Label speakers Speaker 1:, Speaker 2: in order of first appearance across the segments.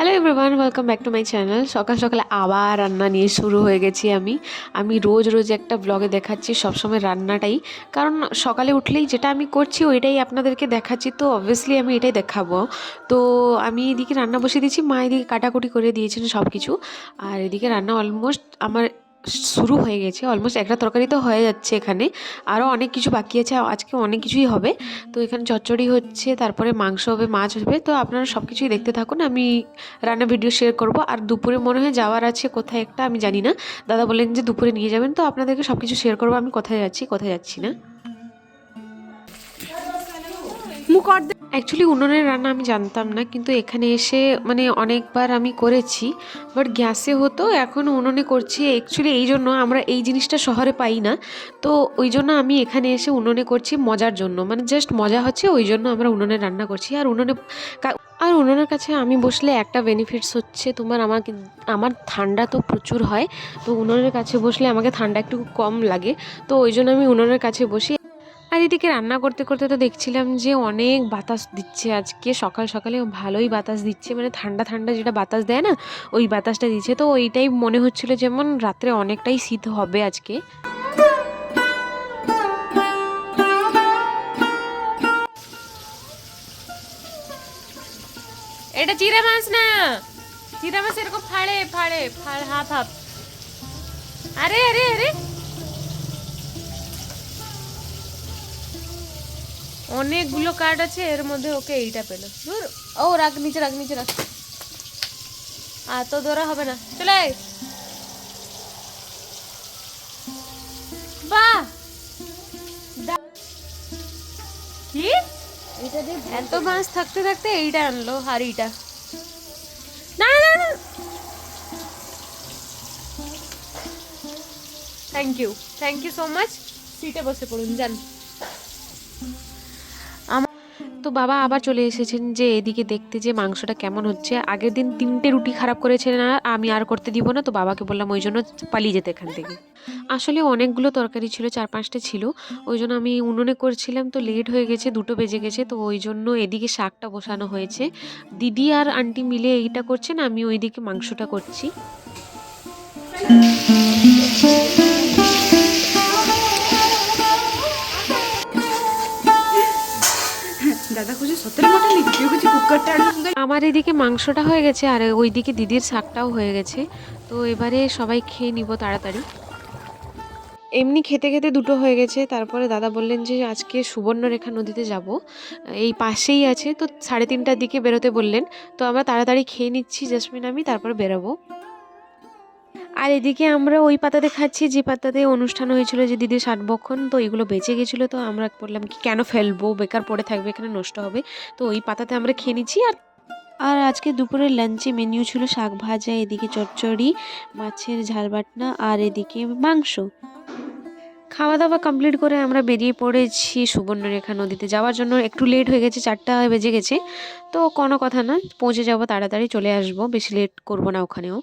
Speaker 1: Hello everyone welcome back to my channel সকাল সকালে আবার রান্না নিয়ে শুরু হয়ে গেছি আমি। আমি রোজ রোজ একটা ব্লগে দেখাচ্ছি, সবসময় রান্নাটাই। কারণ সকালে উঠলেই যেটা আমি করছি ওইটাই আপনাদেরকে দেখাচ্ছি, তো অবভিয়াসলি আমি এটাই দেখাবো। তো আমি এদিকে রান্না বসিয়ে দিয়েছি, মা এদিকে কাটাকুটি করে দিয়েছেন সব কিছু আর এদিকে রান্না অলমোস্ট আমার শুরু হয়ে গেছে অলমোস্ট একটা তরকারি তো হয়ে যাচ্ছে এখানে। আরও অনেক কিছু বাকি আছে, আজকে অনেক কিছুই হবে। তো এখানে চচ্চড়ি হচ্ছে, তারপরে মাংস হবে, মাছ হবে। তো আপনারা সব কিছুই দেখতে থাকুন, আমি রান্না ভিডিও শেয়ার করব। আর দুপুরে মনে হয় যাওয়ার আছে কোথায় একটা, আমি জানি না। দাদা বলেন যে দুপুরে নিয়ে যাবেন, তো আপনাদেরকে সব কিছু শেয়ার করব, আমি কোথায় যাচ্ছি কোথায় যাচ্ছি না। অ্যাকচুয়ালি উনুনের রান্না আমি জানতাম না, কিন্তু এখানে এসে মানে অনেকবার আমি করেছি বাট গ্যাসে হতো, এখন উনুনে করছি। অ্যাকচুয়ালি এই জন্য আমরা এই জিনিসটা শহরে পাই না। তো ওই জন্য আমি এখানে এসে উনুনে করছি মজার জন্য। মানে জাস্ট মজা হচ্ছে, ওই জন্য আমরা উনুনে রান্না করছি। আর উনুনে আর উনুনের কাছে আমি বসলে একটা বেনিফিটস হচ্ছে, তোমার আমার কি- আমার ঠান্ডা তো প্রচুর হয়, তো উনুনের কাছে বসলে আমাকে ঠান্ডা একটু কম লাগে। তো ওই জন্য আমি উনুনের কাছে বসি। আর এদিকে রান্না করতে করতে তো দেখছিলাম যে অনেক বাতাস দিচ্ছে আজকে। সকাল, সকালে ভালোই বাতাস দিচ্ছে। মানে ঠান্ডা ঠান্ডা যেটা বাতাস দেয় না, ওই বাতাসটা দিচ্ছে। তো ওইটাই মনে হচ্ছিল যেমন রাত্রে অনেকটাই শীত হবে আজকে।
Speaker 2: এটা চিরা মাছ না? চিরা মাছ এরকম ফাড়ে ফাড়ে, ফাড়, হাফ হাফ। আরে আরে আরে। অনেকগুলো কার্ড আছে এর মধ্যে ওকে এইটা পেল। ধুর, ও রাখ নিচে রাখ নিচে রাখ। আর তো ধরা হবে না। চলে। বাহ! কি? এত মাছ থাকতে থাকতে এইটা আনলো হাড়িটা। না না না thank you thank you so much সিটে বসে পড়ুন যান।
Speaker 1: তো বাবা আবার চলে এসেছেন যে এদিকে দেখতে যে মাংসটা কেমন হচ্ছে। আগের দিন তিনটে রুটি খারাপ করেছিলেন না আমি আর করতে দিব না, তো বাবাকে বললাম ওই জন্য পালিয়ে যেতে এখান থেকে। আসলে অনেকগুলো তরকারি ছিল, চার পাঁচটা ছিল। ওই জন্য আমি উনুনে করছিলাম, তো লেট হয়ে গেছে, দুটো বেজে গেছে, তো ওই জন্য এদিকে শাকটা বসানো হয়েছে। দিদি আর আন্টি মিলে এইটা করছেন, আমি ওইদিকে মাংসটা করছি। আমার এদিকে মাংসটা হয়ে গেছে আর ওইদিকে দিদির শাকটাও হয়ে গেছে। তো এবারে সবাই খেয়ে নিব তাড়াতাড়ি। এমনি খেতে খেতে দুটো হয়ে গেছে। তারপরে দাদা বললেন যে আজকে সুবর্ণরেখা নদীতে যাব। এই পাশেই আছে। তো সাড়ে তিনটার দিকে বেরোতে বললেন। তো আমরা তাড়াতাড়ি খেয়ে নিচ্ছি, জাসমিন, আমি, তারপর বেরোবো। আর এদিকে আমরা ওই পাতাতে খাচ্ছি, যে পাতাতে অনুষ্ঠান হয়েছিল যে দিদির ষাট বক্ষণ তো এগুলো বেঁচে গেছিল, তো আমরা বললাম কি, কেন ফেলব? বেকার পড়ে থাকবে, এখানে নষ্ট হবে। তো ওই পাতাতে আমরা খেয়ে নিচ্ছি, আর আর আজকে দুপুরের লাঞ্চে মেনু ছিল শাক ভাজা, এদিকে চচ্চড়ি, মাছের ঝাল বাটনা আর এদিকে মাংস। খাওয়া দাওয়া কমপ্লিট করে আমরা বেরিয়ে পড়েছি সুবর্ণরেখা নদীতে। যাওয়ার জন্য একটু লেট হয়ে গেছে, চারটা বেজে গেছে। তো কোনো কথা না, পৌঁছে যাব, তাড়াতাড়ি চলে আসব, বেশি লেট করব না ওখানেও।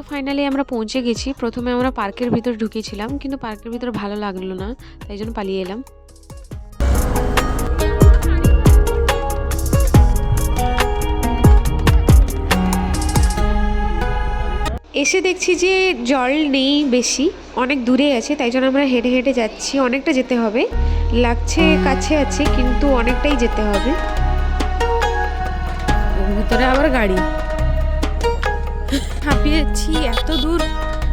Speaker 1: তো ফাইনালি আমরা পৌঁছে গেছি। প্রথমে আমরা পার্কের ভিতর ঢুকেছিলাম, কিন্তু পার্কের ভিতর ভালো লাগল না, তাই জন্য পালিয়ে এলাম। এসে দেখছি যে জল নেই বেশি, অনেক দূরে আছে, তাই জন্য আমরা হেঁটে হেঁটে যাচ্ছি। অনেকটা যেতে হবে, লাগছে কাছে আছে, কিন্তু অনেকটাই যেতে হবে।
Speaker 3: ভিতরে আবার গাড়ি। হাঁপিয়েছি, এত দূর।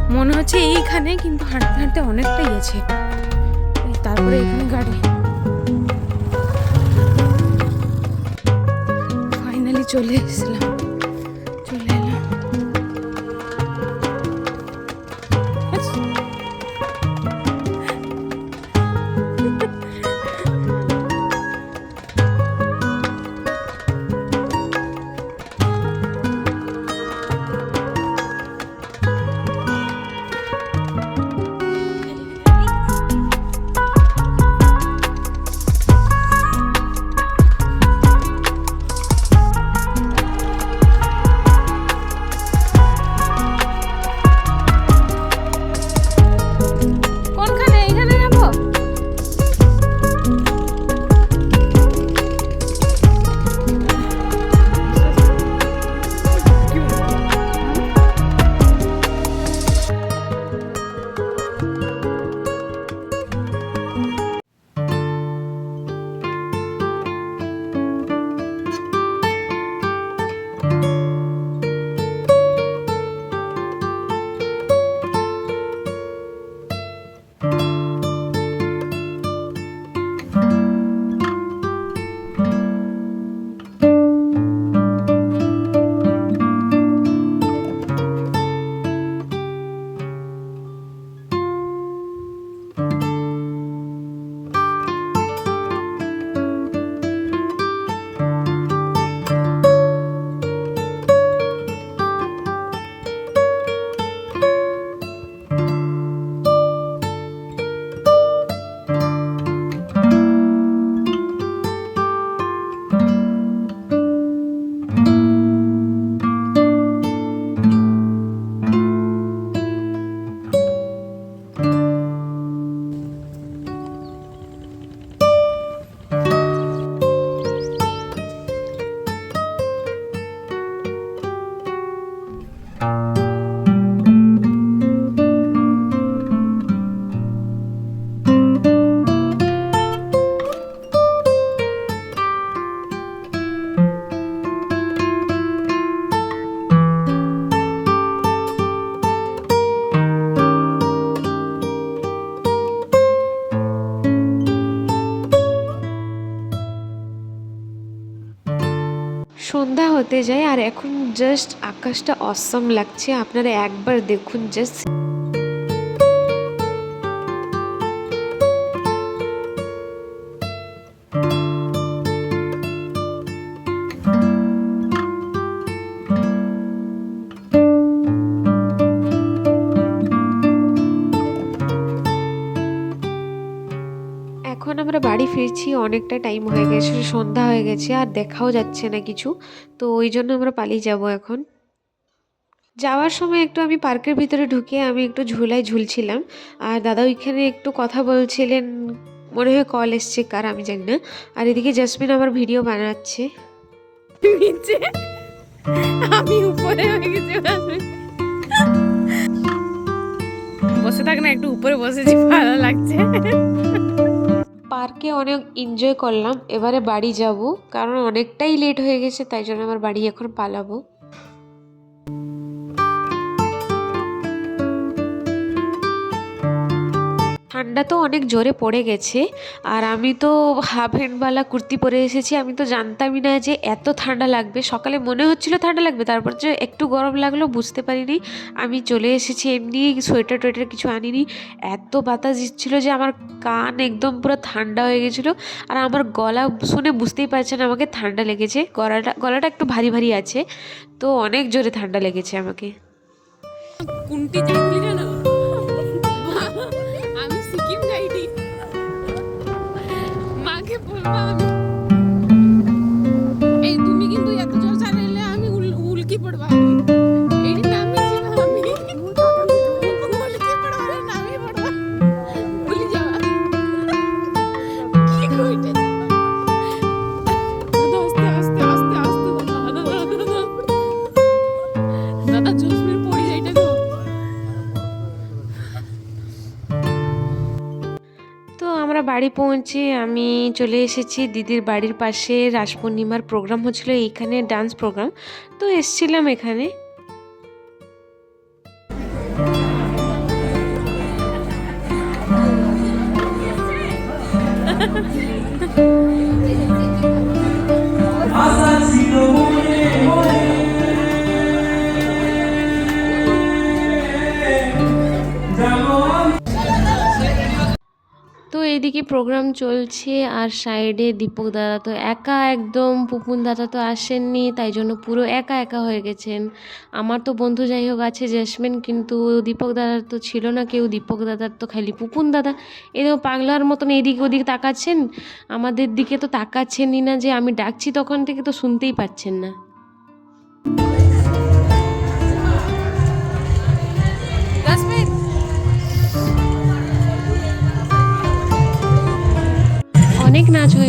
Speaker 3: মনে হচ্ছে এইখানে, কিন্তু হাঁটতে হাঁটতে অনেকটাই গেছে। তারপরে এখানে গাড়ি। ফাইনালি চলে এসেছিলাম।
Speaker 1: সন্ধ্যা হতে যায় আর এখন জাস্ট আকাশটা অসম লাগছে। আপনারা একবার দেখুন জাস্ট ফিরছি, অনেকটা টাইম হয়ে গেছে, সন্ধ্যা হয়ে গেছে, আর দেখাও যাচ্ছে না কিছু। তো ওই জন্য আমরা পালিয়ে যাব এখন। যাওয়ার সময় একটু আমি পার্কের ভিতরে ঢুকে আমি একটু ঝুলায় ঝুলছিলাম। আর দাদা ওইখানে একটু কথা বলছিলেন, মনে হয় কল এসছে, কার আমি জানি না। আর এদিকে জাসমিন আমার ভিডিও বানাচ্ছে।
Speaker 3: নিচে? আমি উপরে বসে থাক না, একটু উপরে বসেছি, ভালো লাগছে।
Speaker 1: পার্কে অনেক এনজয় করলাম। এবারে বাড়ি যাব, কারণ অনেকটাই লেট হয়ে গেছে, তাই জন্য আমার বাড়ি এখন পালাবো। ঠান্ডা তো অনেক জোরে পড়ে গেছে, আর আমি তো হাফ হ্যান্ডওয়ালা কুর্তি পরে এসেছি, আমি তো জানতামই না যে এত ঠান্ডা লাগবে। সকালে মনে হচ্ছিল ঠান্ডা লাগবে, তারপর যে একটু গরম লাগল বুঝতে পারিনি। আমি চলে এসেছি, এমনি সোয়েটার টোয়েটার কিছু আনিনি। এত বাতাস দিচ্ছিল যে আমার কান একদম পুরো ঠান্ডা হয়ে গেছিল, আর আমার গলা শুনে বুঝতেই পারছেন আমাকে ঠান্ডা লেগেছে। গলাটা গলাটা একটু ভারী ভারী আছে, তো অনেক জোরে ঠান্ডা লেগেছে আমাকে।
Speaker 3: কোনটি জানো I'm
Speaker 1: বাড়ি পৌঁছে আমি চলে এসেছি। দিদির বাড়ির পাশে রাস পূর্ণিমার প্রোগ্রাম হচ্ছিল, এইখানে ডান্স প্রোগ্রাম তো এসছিলাম এখানে। তো এইদিকে প্রোগ্রাম চলছে আর সাইডে দীপক দাদা তো একা একদম, পুপুন দাদা তো আসেননি, তাই জন্য পুরো একা একা হয়ে গেছেন। আমার তো বন্ধু যাই হোক আছে জেসমিন, কিন্তু দীপক দাদার তো ছিল না, কেউ দীপক দাদার তো খালি পুপুন দাদা। এরকম পাগলার মতন এদিক ওদিক তাকাচ্ছেন। আমাদের দিকে তো তাকাচ্ছেনই না যে আমি ডাকছি তখন থেকে তো শুনতেই পাচ্ছেন না।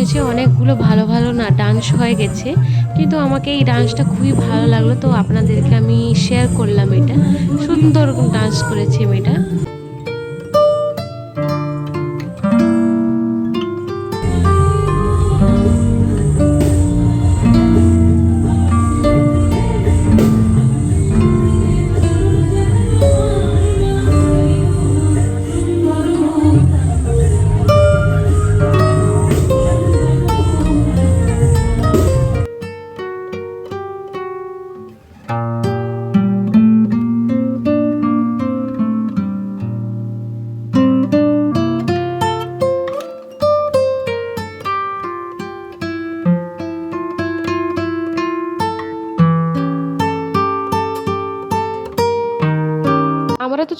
Speaker 1: হয়েছে অনেকগুলো ভালো ভালো না ডান্স হয়ে গেছে, কিন্তু আমাকে এই ডান্সটা খুবই ভালো লাগল। তো আপনাদেরকে আমি শেয়ার করলাম এটা। সুন্দর ডান্স করেছে মেয়েটা।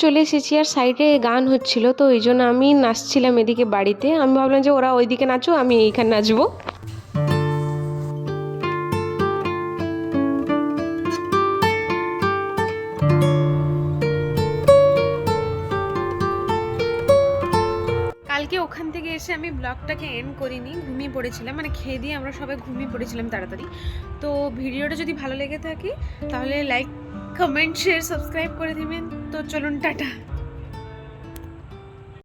Speaker 1: চলে এসেছি আর সাইডে গান হচ্ছিল, তো ওই জন্য আমি নাচছিলাম এদিকে বাড়িতে। আমি ভাবলাম যে ওরা ওইদিকে নাচো আমি এইখানে নাচবো।
Speaker 2: কালকে ওখান থেকে এসে আমি ব্লগটাকে এন্ড করিনি, ঘুমিয়ে পড়েছিলাম। মানে খেয়ে দিয়ে আমরা সবাই ঘুমিয়ে পড়েছিলাম তাড়াতাড়ি। তো ভিডিওটা যদি ভালো লেগে থাকে, তাহলে লাইক কমেন্ট শেয়ার সাবস্ক্রাইব করে দিবেন। তো চলুন টাটা।